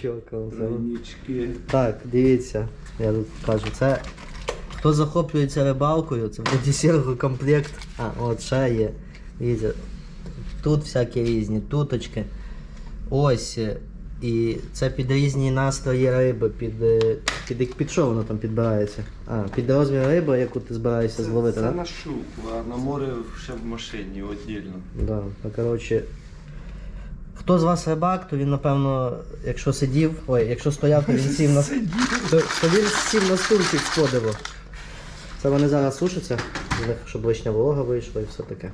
Тройнічок. оце. Так, дивіться, я тут кажу, це. Хто захоплюється рибалкою, це буде комплект. А, от ще є. Дивіться. Тут всякі різні туточки. Ось. е, І це під різні настрої риби, під, е, під, під що воно там підбирається? А, під розмір риби, яку ти збираєшся Це, зловити, це так? на щуку, а на море ще в машині віддільно. Да, ну, коротше. Хто з вас рибак, то він, напевно, якщо сидів, ой, якщо стояв, то він сів на то, то він сів на стульчик з подиву. Це вони зараз сушаться, з них, щоб лишня волога вийшла і все таке.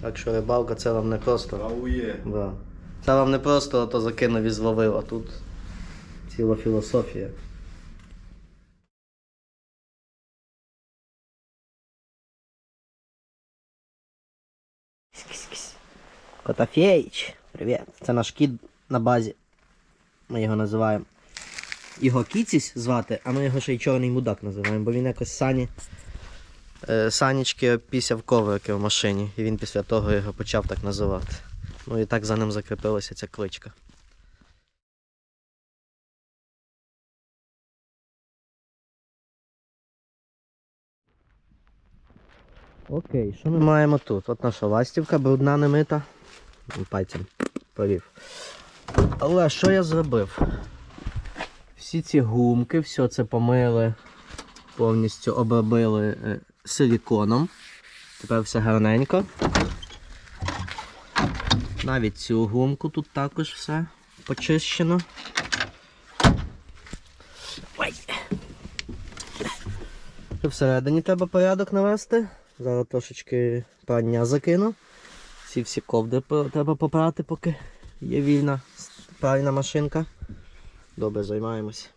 Так що рибалка це вам не просто. Аує. Да. Це вам не просто ото закинув і зловив, а тут ціла філософія. Котофеїч, привіт. Це наш кіт на базі. Ми його називаємо. Його кіцісь звати, а ми його ще й чорний мудак називаємо, бо він якось сані. Е, санічки пісяв коврики в машині, і він після того його почав так називати. Ну і так за ним закріпилася ця кличка. Окей, що ми маємо тут? От наша ластівка, брудна немита. Пальцем повів. Але що я зробив? Всі ці гумки, все це помили, повністю обробили е, силіконом. Тепер все гарненько. Навіть цю гумку тут також все почищено. Ой. Всередині треба порядок навести. Зараз трошечки прання закину. Ці всі ковдри треба попрати, поки є вільна пральна машинка. Добре, займаємось.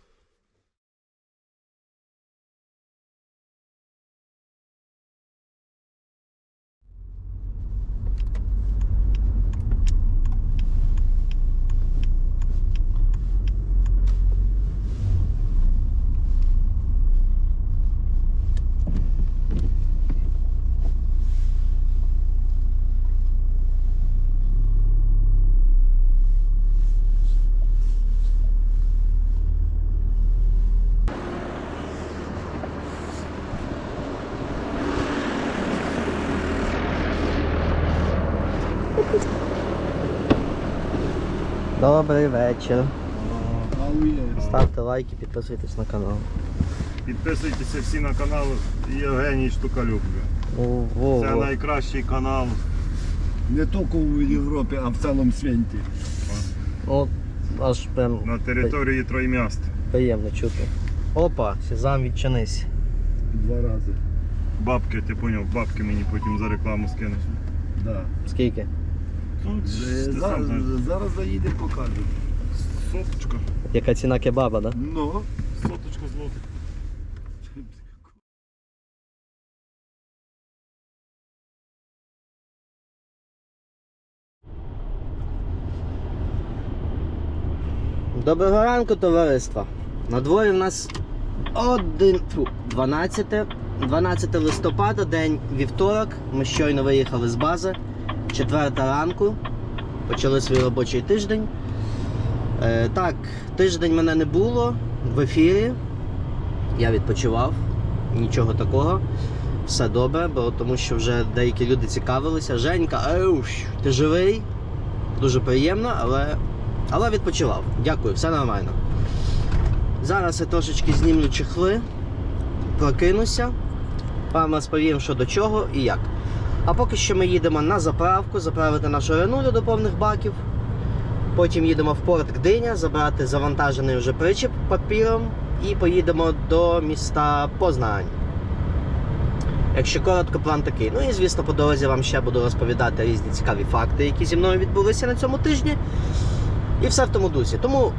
Добрий вечір. Ставте лайки, підписуйтесь на канал. Підписуйтеся всі на канал Євгеній Штукалюбка. Ого. Це найкращий канал. Не тільки в Європі, а в цілому світі. От аж прям на території Троймяст. приємно чути. Опа, Сезам відчинись. Два рази. Бабки, ти поняв, бабки мені потім за рекламу скинеш. Да. Скільки? Тут Е, ти сам знаєш. зараз заїдемо покажемо. Соточка. Яка ціна кебаба, да? Ну. Соточка злотих. Доброго ранку, товариство. На дворі в нас один, фу, 12, 12 листопада, день вівторок. Ми щойно виїхали з бази. Четверта ранку. Почали свій робочий тиждень. Е, так, тиждень мене не було в ефірі. Я відпочивав. Нічого такого. Все добре, бо тому що вже деякі люди цікавилися. Женька, еуш, ти живий? Дуже приємно, але але відпочивав. Дякую, все нормально. Зараз я трошечки знімлю чехли, прокинуся, вам розповім, що до чого і як. А поки що ми їдемо на заправку, заправити нашу ренулю до повних баків. Потім їдемо в порт Гдиня, забрати завантажений вже причіп папіром і поїдемо до міста Познань. Якщо коротко, план такий. Ну і звісно, по дорозі вам ще буду розповідати різні цікаві факти, які зі мною відбулися на цьому тижні. І все в тому дусі. Тому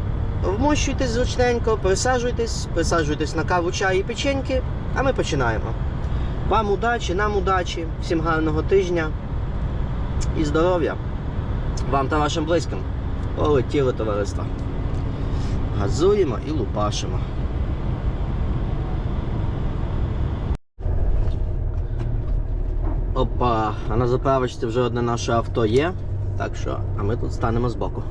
вмощуйтесь зручненько, присаджуйтесь, присаджуйтесь на каву, чай і печеньки, а ми починаємо. Вам удачі, нам удачі, всім гарного тижня і здоров'я вам та вашим близьким. Полетіли товариства. Газуємо і лупашимо. Опа, а на заправочці вже одне наше авто є, так що, а ми тут станемо збоку.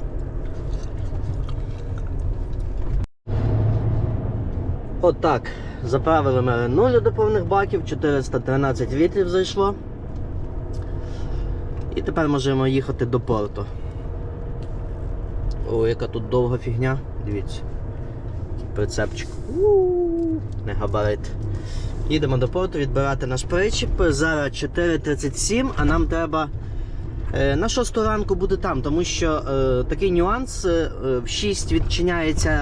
Отак. От Заправили ми нулю до повних баків, 413 літрів зайшло. І тепер можемо їхати до порту. О, яка тут довга фігня. Дивіться. Прицепчик. Не габарит. Їдемо до порту відбирати наш причіп. Зараз 4.37, а нам треба е, на 6 ранку бути там, тому що е, такий нюанс. е, в 6 відчиняється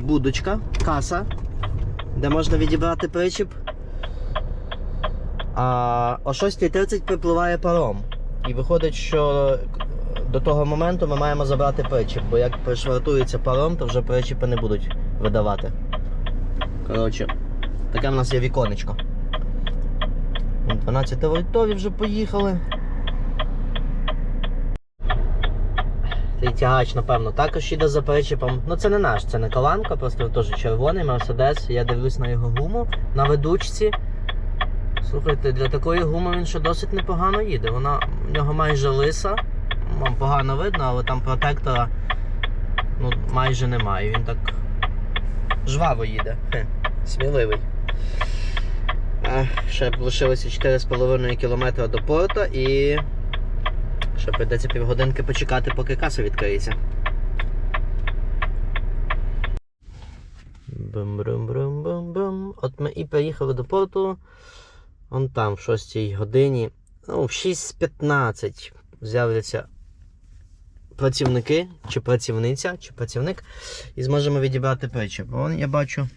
будочка, каса, де можна відібрати причіп. А о 6.30 припливає паром. І виходить, що до того моменту ми маємо забрати причіп, бо як пришвартується паром, то вже причіпи не будуть видавати. Коротше, таке в нас є віконечко. 12 вольтові вже поїхали. Цей тягач, напевно, також іде за причіпом. Ну це не наш, це не каланка, просто теж червоний мерседес. Я дивлюсь на його гуму на ведучці. Слухайте, для такої гуми він ще досить непогано їде. Вона в нього майже лиса. Вам погано видно, але там протектора ну, майже немає. Він так жваво їде. Хе, сміливий. Ще лишилося 4,5 км до порту і ще прийдеться півгодинки почекати, поки каса відкриється. Бум-брум-брум-бум-бум. От ми і приїхали до порту. Он там, в 6 годині. Ну, в 6.15 з'являться працівники, чи працівниця, чи працівник, і зможемо відібрати причіп. Вон я бачу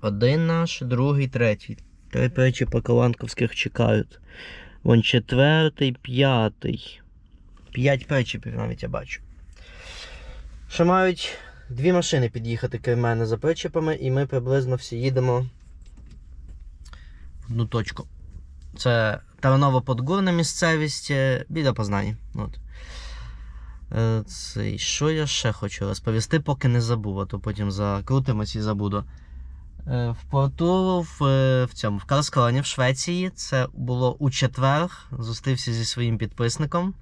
один наш, другий, третій. Три причіпа коланковських чекають. Вон четвертий, п'ятий. П'ять причіпів навіть я бачу. Ще мають дві машини під'їхати крім мене за причіпами, і ми приблизно всі їдемо в одну точку. Це Тарново-Подгурна місцевість е, біля Познані. От. Е, Це, що я ще хочу розповісти, поки не забув, а то потім закрутимось і забуду. Е, В порту в, в цьому в Карскроні в Швеції це було у четвер. Зустрівся зі своїм підписником.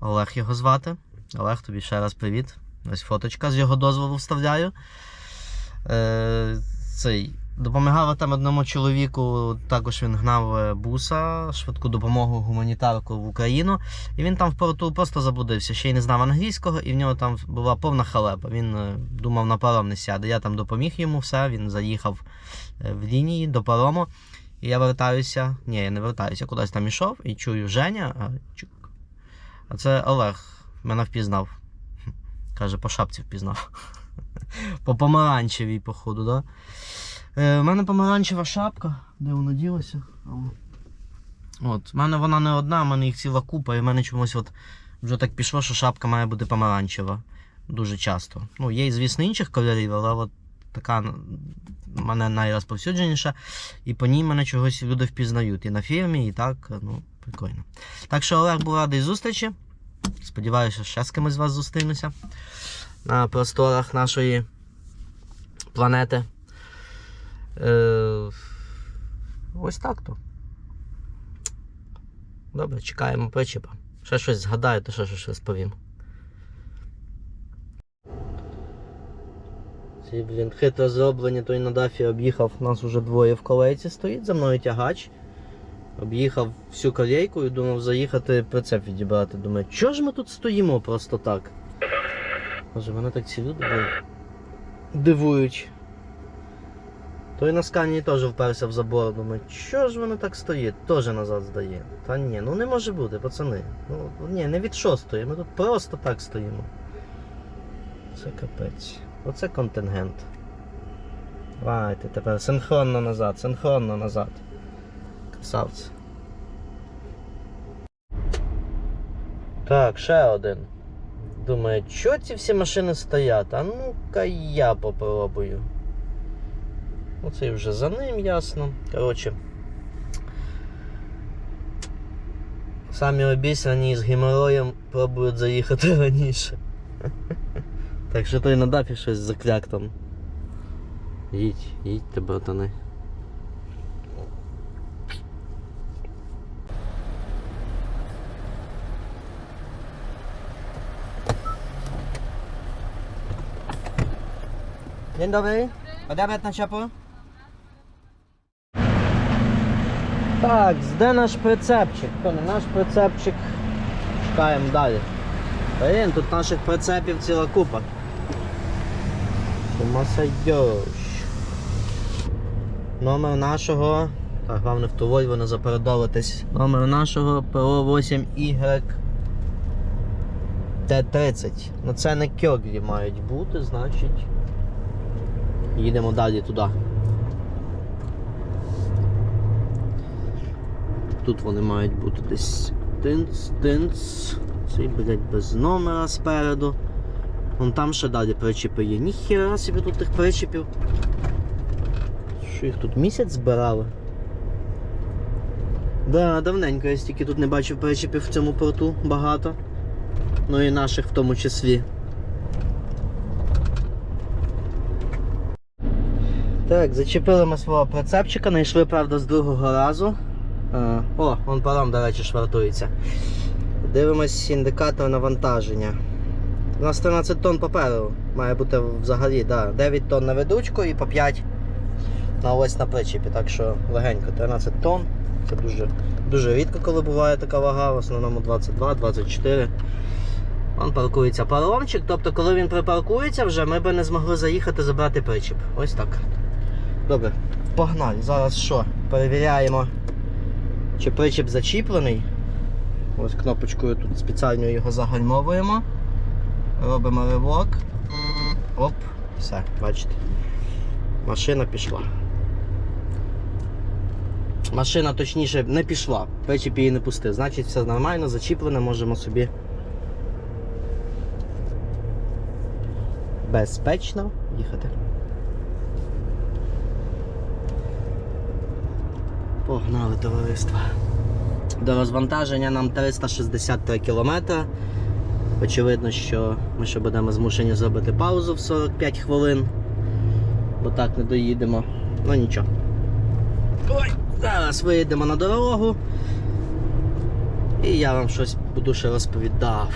Олег його звати. Олег, тобі ще раз привіт. Ось фоточка з його дозволу вставляю. Е, цей, допомагав там одному чоловіку, також він гнав е, буса, швидку допомогу гуманітарку в Україну. І він там в порту просто заблудився, ще й не знав англійського, і в нього там була повна халепа. Він е, думав, на паром не сяде. Я там допоміг йому все, він заїхав е, в лінії до парому. І я вертаюся. Ні, я не вертаюся, кудись там ішов і чую Женя. А, це Олег мене впізнав. Каже, по шапці впізнав. По помаранчевій, походу, да? Е, в мене помаранчева шапка. Де вона ділася? От, в мене вона не одна, в мене їх ціла купа, і в мене чомусь от вже так пішло, що шапка має бути помаранчева. Дуже часто. Ну, є, звісно, інших кольорів, але от така в мене найрозповсюдженіша. І по ній мене чогось люди впізнають. І на фірмі, і так, ну, прикольно. Так що Олег був радий зустрічі. Сподіваюся, ще з кимось з вас зустрінуся на просторах нашої планети. Е, ось так то. Добре, чекаємо причіпа. Ще щось згадаю, то ще щось розповім. Ці, блін, хитро зроблені, той на дафі об'їхав, нас уже двоє в колейці стоїть, за мною тягач. Об'їхав всю колейку і думав заїхати прицеп відібрати. Думаю, чого ж ми тут стоїмо просто так? Може, мене так ці люди дивують. Той на скані теж вперся в забор, думаю, що ж воно так стоїть? Теж назад здає. Та ні, ну не може бути, пацани. Ну ні, не від шостої, ми тут просто так стоїмо. Це капець. Оце контингент. Давайте тепер синхронно назад, синхронно назад. Красавці. Так, ще один. Думаю, що ці всі машини стоять? А ну-ка я попробую. Ну, це вже за ним ясно. Коротше. Самі обіцяні з геморроєм пробують заїхати раніше. Так що той на дафі щось закляк там. Їдь, їдьте, братани. Dzień dobry. А де брат? Так, де наш прицепчик? Наш прицепчик. Шукаємо далі. Блін, тут наших прицепів ціла купа. Масайдьош. Номер нашого. Так, головне в ту Вольво не запередовитись. Номер нашого ПО8Y Т-30. Ну це не кьоглі мають бути, значить. Їдемо далі туди. Тут вони мають бути десь тинц, тинц. Цей, блядь, без номера спереду. Вон там ще далі причіпи є. Ніхіра собі тут тих причіпів. Що їх тут місяць збирали? Да, давненько я стільки тут не бачив причіпів в цьому порту багато. Ну і наших в тому числі. Так, зачепили ми свого прицепчика, знайшли, правда, з другого разу. Е, О, вон паром, до речі, швартується. Дивимось індикатор навантаження. У нас 13 тонн паперу має бути взагалі, да, 9 тонн на ведучку і по 5 на ось на причепі. Так що легенько, 13 тонн. Це дуже, дуже рідко, коли буває така вага, в основному 22-24. Вон паркується паромчик, тобто, коли він припаркується, вже ми би не змогли заїхати забрати причіп. Ось так. Добре, погнали. Зараз що? Перевіряємо, чи причіп зачіплений. Ось кнопочкою тут спеціально його загальмовуємо. Робимо ривок. Оп, все, бачите. Машина пішла. Машина точніше не пішла, причіп її не пустив. Значить все нормально, зачіплене, можемо собі безпечно їхати. Погнали товариство. До розвантаження нам 363 кілометри. Очевидно, що ми ще будемо змушені зробити паузу в 45 хвилин, бо так не доїдемо. Ну нічого. Ой, зараз виїдемо на дорогу. І я вам щось буду ще розповідав.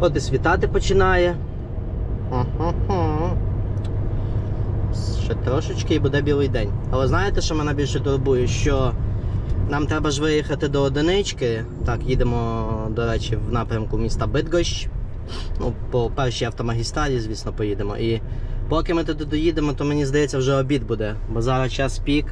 От і світати починає. Ага. Ще трошечки і буде білий день. Але знаєте, що мене більше турбує? Що нам треба ж виїхати до одинички. Так, їдемо, до речі, в напрямку міста Бидгощ. Ну, по першій автомагістралі, звісно, поїдемо. І поки ми туди доїдемо, то мені здається, вже обід буде. Бо зараз час пік,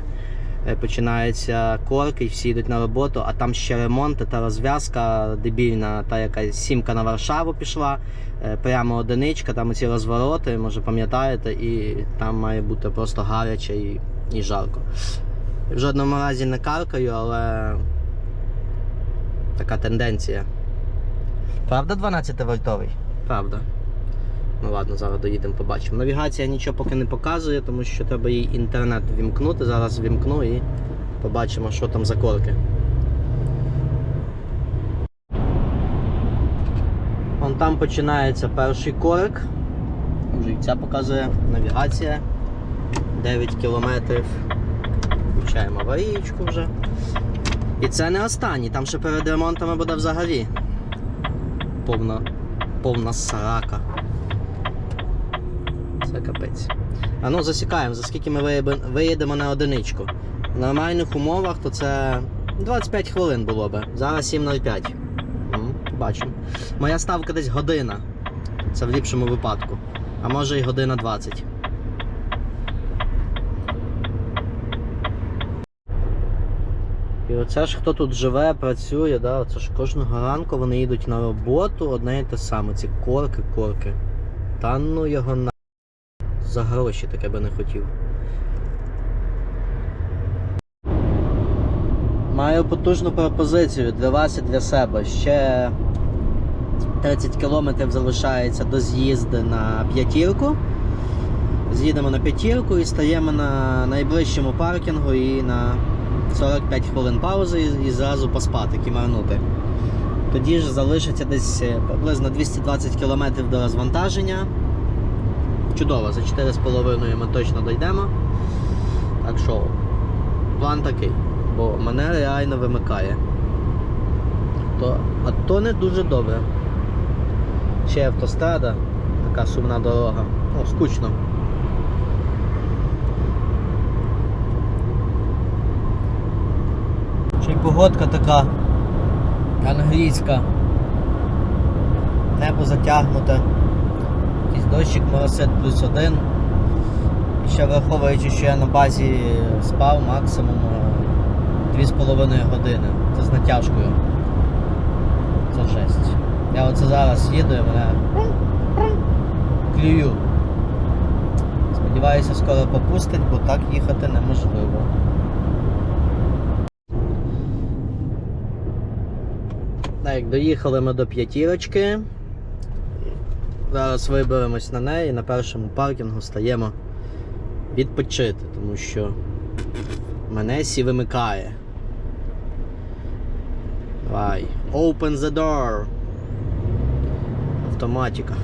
починаються корки, і всі йдуть на роботу, а там ще ремонт та розв'язка дебільна, та яка сімка на Варшаву пішла. Е, Прямо одиничка, там ці розвороти, може пам'ятаєте, і там має бути просто гаряче і, і жарко. В жодному разі не каркаю, але така тенденція. Правда 12 вольтовий? Правда. Ну ладно, зараз доїдемо, побачимо. Навігація нічого поки не показує, тому що треба їй інтернет вімкнути. Зараз вімкну і побачимо, що там за корки. Вон там починається перший корик. Вже і ця показує навігація. 9 кілометрів. Включаємо аварійку вже. І це не останній, там ще перед ремонтами буде взагалі. Повна, повна сарака. Це капець. А ну засікаємо, за скільки ми виїдемо на одиничку. В нормальних умовах то це 25 хвилин було би. Зараз 7.05. М, Бачимо. Моя ставка десь година. Це в ліпшому випадку. А може і година 20. І оце ж хто тут живе, працює, да, оце ж кожного ранку вони їдуть на роботу, одне і те саме. Ці корки, корки. Та ну його на. За гроші таке би не хотів. Маю потужну пропозицію для вас і для себе. Ще 30 кілометрів залишається до з'їзду на п'ятірку. З'їдемо на п'ятірку і стаємо на найближчому паркінгу і на 45 хвилин паузи і, зразу поспати, кімарнути. Тоді ж залишиться десь е, приблизно 220 км до розвантаження. Чудово, за 4,5 ми точно дійдемо. Так що, план такий, бо мене реально вимикає. То, а то не дуже добре. Ще автострада, така сумна дорога. Ну, скучно. Ще й погодка така англійська. Небо затягнуте. Дощик моросить плюс один. Ще враховуючи, що я на базі спав максимум е, 2,5 години. Це з натяжкою. Це жесть. Я оце зараз їду і мене клюю. Сподіваюся, скоро попустить, бо так їхати неможливо. Так, доїхали ми до п'ятірочки. Зараз виберемось на неї на першому паркінгу стаємо відпочити, тому що мене сі вимикає. Давай. Open the door. Автоматика.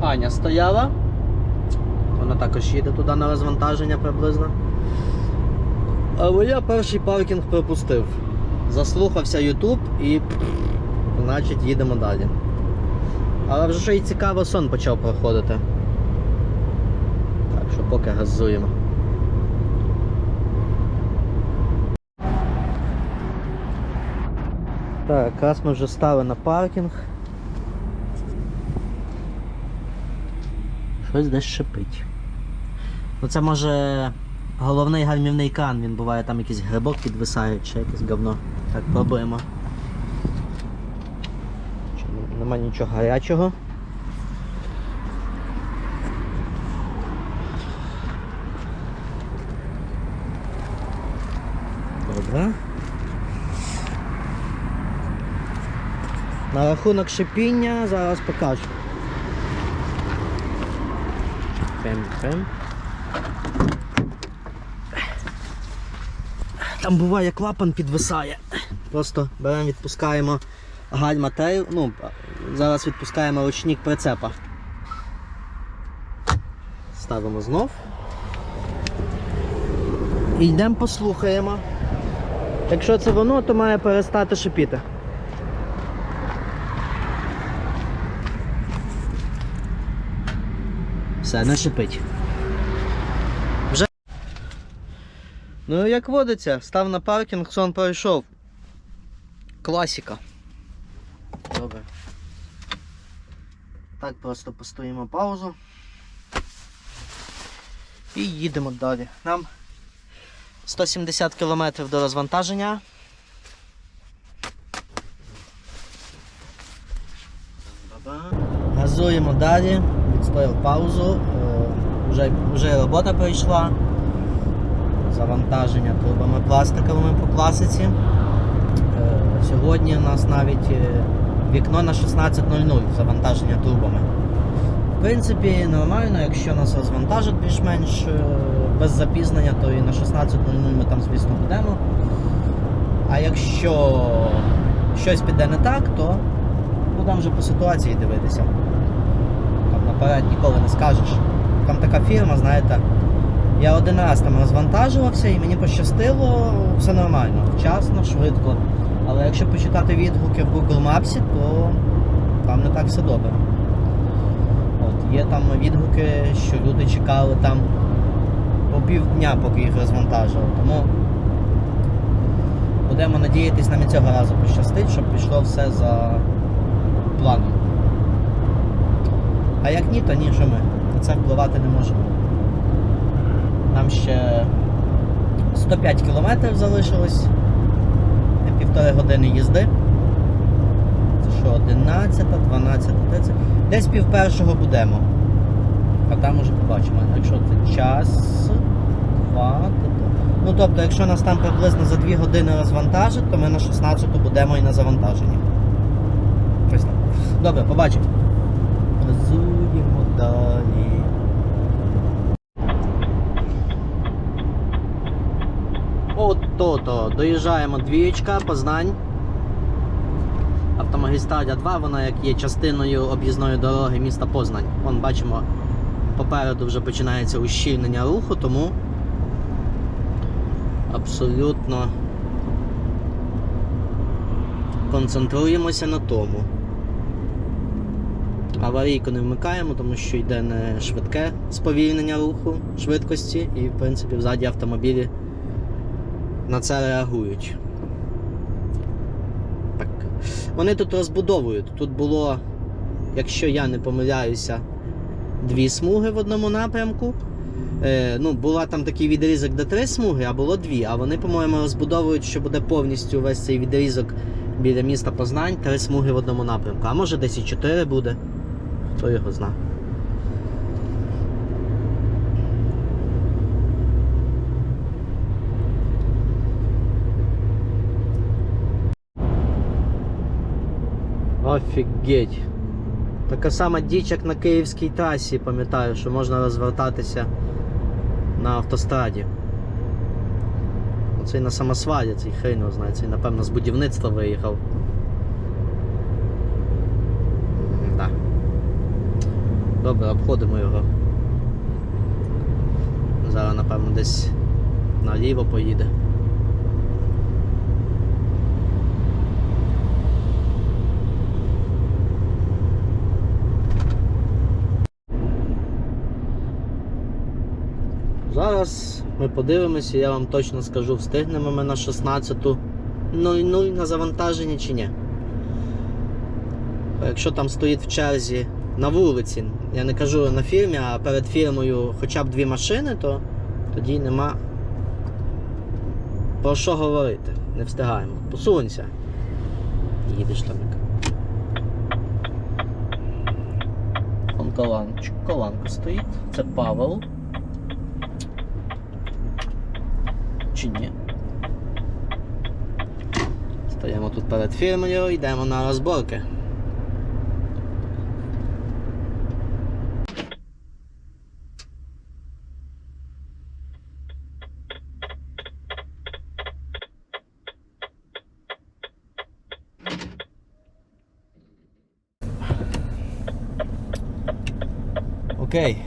Аня стояла. Вона також їде туди на розвантаження приблизно. Але я перший паркінг пропустив. Заслухався YouTube і значить їдемо далі. Але вже ще й цікаво сон почав проходити. Так що поки газуємо. Так, якраз ми вже стали на паркінг. Щось десь шипить. Ну це може головний гальмівний кран, він буває там якийсь грибок підвисає чи якесь говно. Так, пробуємо. Нема нічого гарячого. Добре. На рахунок шипіння зараз покажу. Пем-пем. Там буває клапан підвисає. Просто беремо, відпускаємо гальма тейл, ну, зараз відпускаємо ручник прицепа. Ставимо знов. І йдемо послухаємо. Якщо це воно, то має перестати шипіти. Все, не шипить. Вже. Ну, як водиться, став на паркінг, сон пройшов. Класіка. Добре. Так просто постоїмо паузу. І їдемо далі. Нам 170 км до розвантаження. Газуємо далі, відстояв паузу, е, вже, вже робота пройшла. Завантаження трубами пластиковими по класиці. Е, Сьогодні у нас навіть е, вікно на 16.00 завантаження трубами. В принципі, нормально, якщо нас розвантажать більш-менш е, без запізнення, то і на 16.00 ми там, звісно, будемо. А якщо щось піде не так, то будемо вже по ситуації дивитися. Там наперед ніколи не скажеш. Там така фірма, знаєте. Я один раз там розвантажувався і мені пощастило, все нормально, вчасно, швидко. Але якщо почитати відгуки в Google Maps, то там не так все добре. От, є там відгуки, що люди чекали там по півдня, поки їх розвантажили. Тому будемо надіятись, нам і цього разу пощастить, щоб пішло все за планом. А як ні, то ні, що ми. На це впливати не можемо. Нам ще 105 кілометрів залишилось. Півтори години їзди. Це що, 11, 12, 30. Десь пів першого будемо. А там уже побачимо. Якщо це час, два, то. Ну тобто, якщо нас там приблизно за 2 години розвантажить, то ми на 16 будемо і на завантаженні. Добре, побачимо. Газуємо далі. От то-то, доїжджаємо двієчка, Познань. Автомагістраля 2, вона як є частиною об'їзної дороги міста Познань. Вон бачимо, попереду вже починається ущільнення руху, тому абсолютно концентруємося на тому. Аварійку не вмикаємо, тому що йде не швидке сповільнення руху швидкості, і, в принципі, взаді автомобілі на це реагують. Так. Вони тут розбудовують. Тут було, якщо я не помиляюся, дві смуги в одному напрямку. Е, ну, була там такий відрізок, де три смуги, а було дві. А вони, по-моєму, розбудовують, що буде повністю весь цей відрізок біля міста Познань, три смуги в одному напрямку. А може десь і чотири буде. Хто його зна. Офігеть. Така сама діч, як на київській трасі, пам'ятаю, що можна розвертатися на автостраді. Оцей на самосваді, цей хрень його знає, цей, напевно, з будівництва виїхав. Да. Добре, обходимо його. Зараз, напевно, десь наліво поїде. Зараз ми подивимося, я вам точно скажу, встигнемо ми на 16.00 на завантаження чи ні. Якщо там стоїть в черзі на вулиці, я не кажу на фірмі, а перед фірмою хоча б дві машини, то тоді нема про що говорити. Не встигаємо. Посунься. Їдеш там як. Коланка стоїть. Це Павел. Чи ні? Стоїмо тут перед фірмою, йдемо на розборки. Окей.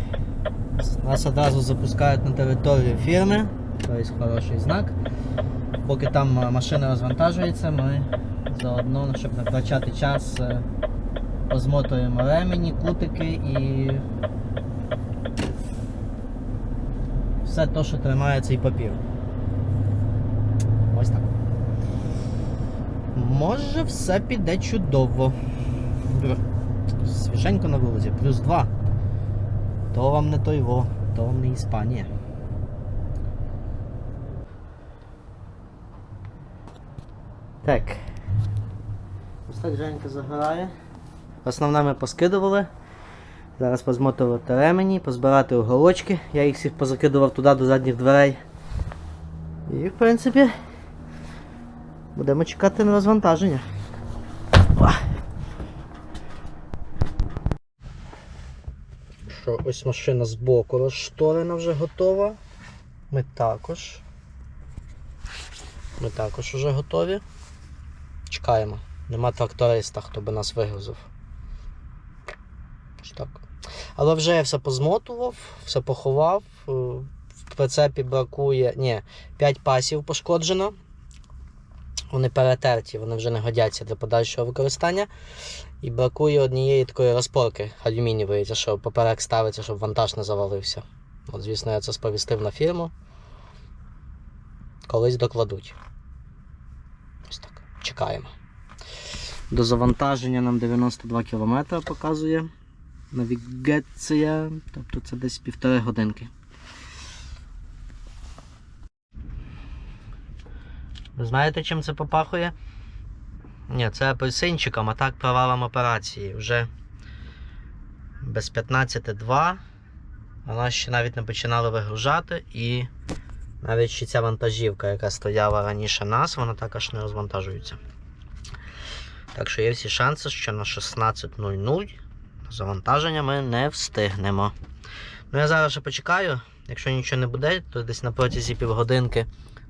Нас одразу запускають на територію фірми. Тобто хороший знак. Поки там е, машина розвантажується, ми заодно, ну, щоб не втрачати час, е, розмотуємо ремені, кутики і все те, що тримає цей папір. Ось так. Може все піде чудово. Свіженько на вулиці, плюс 2. То вам не той во, то вам не Іспанія. Так. Ось так Женька загорає. Основне ми поскидували. Зараз позмотувати ремені, позбирати оголочки. Я їх всіх позакидував туди до задніх дверей. І в принципі будемо чекати на розвантаження. Що, ось машина з боку розшторена вже готова. Ми також. Ми також вже готові. Чекаємо. Нема тракториста, хто би нас вигрузив. Так. Але вже я все позмотував, все поховав. Е, В прицепі бракує. Ні, 5 пасів пошкоджено. Вони перетерті, вони вже не годяться для подальшого використання. І бракує однієї такої розпорки алюмінієвої, це що поперек ставиться, щоб вантаж не завалився. От, звісно, я це сповістив на фірму. Колись докладуть. Ось. Чекаємо. До завантаження нам 92 км показує навігація, тобто це десь півтори годинки. Ви знаєте, чим це попахує? Ні, це апельсинчиком, а так провалом операції. Вже без 15.2. А нас ще навіть не починали вигружати і навіть ще ця вантажівка, яка стояла раніше нас, вона також не розвантажується. Так що є всі шанси, що на 16.00 завантаження ми не встигнемо. Ну я зараз ще почекаю. Якщо нічого не буде, то десь на протязі півгодинки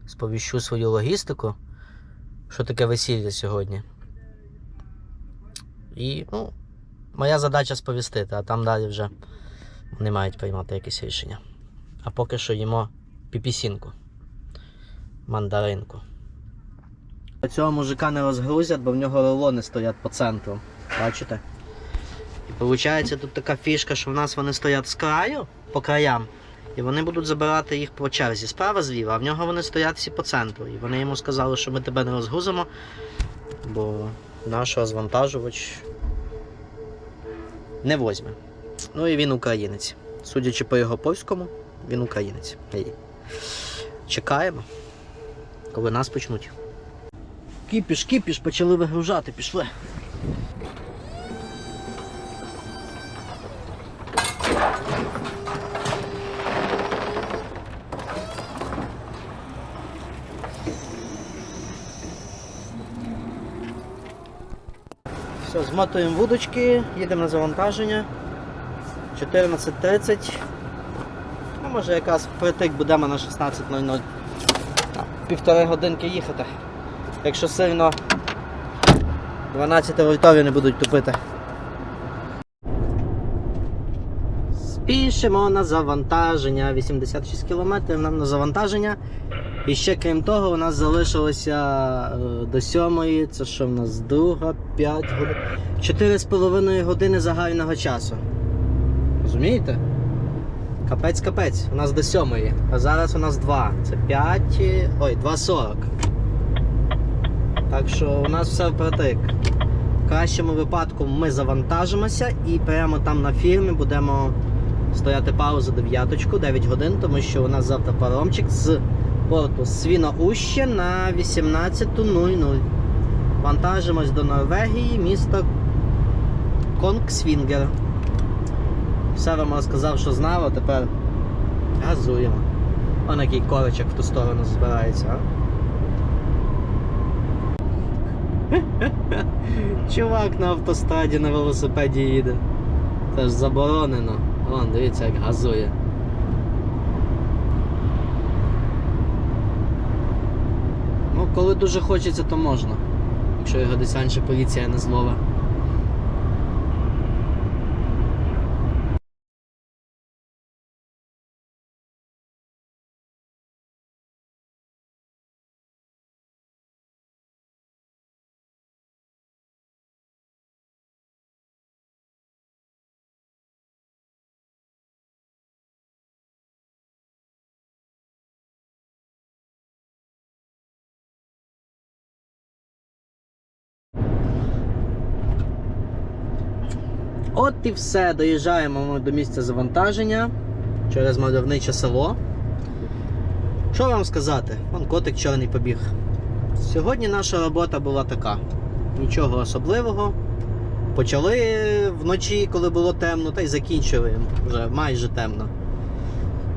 сповіщу свою логістику, що таке весілля сьогодні. І, ну, моя задача сповістити, а там далі вже вони мають приймати якесь рішення. А поки що їмо піпісінку. мандаринку. Цього мужика не розгрузять, бо в нього рулони стоять по центру. Бачите? І виходить тут така фішка, що в нас вони стоять з краю, по краям, і вони будуть забирати їх по черзі справа зліва, а в нього вони стоять всі по центру. І вони йому сказали, що ми тебе не розгрузимо, бо наш розвантажувач не возьме. Ну і він українець. Судячи по його польському, він українець. Чекаємо, коли нас почнуть. Кіпіш, кіпіш, почали вигружати, пішли. Все, змотуємо вудочки, їдемо на завантаження. 14.30. Ну, може якраз притик будемо на 16.00. Півтори годинки їхати. Якщо сильно 12 вольтові не будуть тупити. Спішимо на завантаження. 86 км нам на завантаження. І ще крім того, у нас залишилося е, до сьомої, це що в нас друга, 5 годин. 4,5 години загального часу. Розумієте? Капець капець. У нас до сьомої. А зараз у нас 2. Це 5. Ой, 2,40. Так що у нас все впритик. В кращому випадку ми завантажимося і прямо там на фірмі будемо стояти паузу дев'яточку, 9 годин, тому що у нас завтра паромчик з порту Свіноуще на 18.00. Вантажимось до Норвегії, місто Конгсвінгер. Все вам розказав, що знав, а тепер газуємо. Он який корочок в ту сторону збирається, а? Чувак на автостраді на велосипеді їде. Це ж заборонено. Вон, дивіться, як газує. Ну, коли дуже хочеться, то можна. Якщо його десь раніше поліція не зловить. І все. Доїжджаємо ми до місця завантаження через мальовниче село. Що вам сказати? Вон котик чорний побіг. Сьогодні наша робота була така. Нічого особливого. Почали вночі, коли було темно, та й закінчили вже майже темно.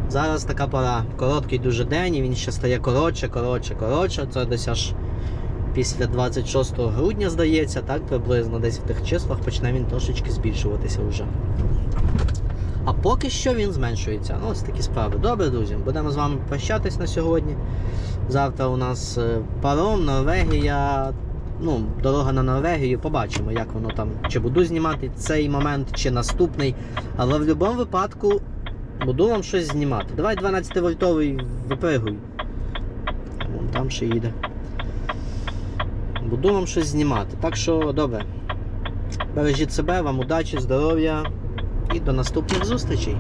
Зараз така пора. Короткий дуже день, і він ще стає коротше, коротше, коротше. Це десь аж після 26 грудня, здається, так приблизно десь в тих числах почне він трошечки збільшуватися вже. А поки що він зменшується. Ну, ось такі справи. Добре, друзі, будемо з вами прощатись на сьогодні. Завтра у нас е, паром, Норвегія. Ну, дорога на Норвегію, побачимо, як воно там. Чи буду знімати цей момент, чи наступний. Але в будь-якому випадку буду вам щось знімати. Давай 12 вольтовий випригуй. Вон там ще їде. Буду вам щось знімати. Так що добре. Бережіть себе, вам удачі, здоров'я і до наступних зустрічей.